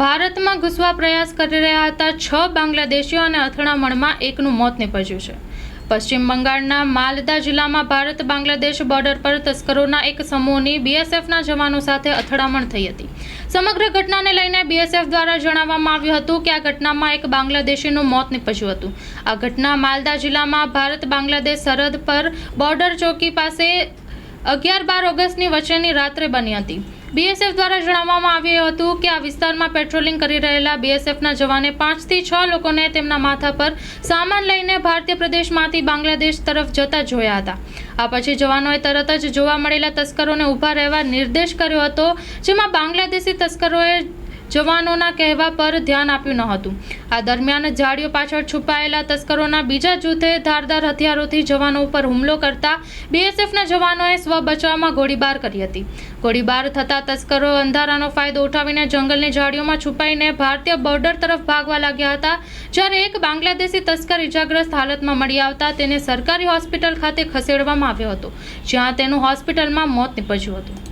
ભારતમાં ઘૂસવા પ્રયાસ કરી રહ્યા હતા છ બાંગ્લાદેશીઓ અને અથડામણમાં એકનું મોત નિપજ્યું છે. પશ્ચિમ બંગાળના માલદા જિલ્લામાં ભારત બાંગ્લાદેશ બોર્ડર પર તસ્કરોના એક સમૂહની બીએસએફના જવાનો સાથે અથડામણ થઈ હતી. સમગ્ર ઘટનાને લઈને બીએસએફ દ્વારા જણાવવામાં આવ્યું હતું કે આ ઘટનામાં એક બાંગ્લાદેશીનું મોત નિપજ્યું હતું. આ ઘટના માલદા જિલ્લામાં ભારત બાંગ્લાદેશ સરહદ પર બોર્ડર ચોકી પાસે અગિયાર બાર ઓગસ્ટની વચ્ચેની રાત્રે બની હતી. બીએસએફ દ્વારા જણાવવામાં આવ્યું હતું કે આ વિસ્તારમાં પેટ્રોલિંગ કરી રહેલા બીએસએફના જવાને પાંચથી છ લોકોને તેમના માથા પર સામાન લઈને ભારતીય પ્રદેશમાંથી બાંગ્લાદેશ તરફ જતા જોયા હતા. આ પછી જવાનોએ તરત જ જોવા મળેલા તસ્કરોને ઊભા રહેવા નિર્દેશ કર્યો હતો, જેમાં બાંગ્લાદેશી તસ્કરોએ જવાનોના કહેવા પર ધ્યાન આપ્યું ન હતું આ દરમિયાન ઝાડીઓ પાછળ છુપાયેલા તસ્કરોના બીજા જૂથે ધારદાર હથિયારોથી જવાનો ઉપર હુમલો કરતા બીએસએફના જવાનોએ સ્વ બચાવમાં ગોળીબાર કરી હતી. ગોળીબાર થતા તસ્કરો અંધારાનો ફાયદો ઉઠાવીને જંગલની ઝાડીઓમાં છુપાઈને ભારતીય બોર્ડર તરફ ભાગવા લાગ્યા હતા, જ્યારે એક બાંગ્લાદેશી તસ્કર ઇજાગ્રસ્ત હાલતમાં મળી આવતા તેને સરકારી હોસ્પિટલ ખાતે ખસેડવામાં આવ્યો હતો, જ્યાં તેનું હોસ્પિટલમાં મોત નીપજ્યું હતું.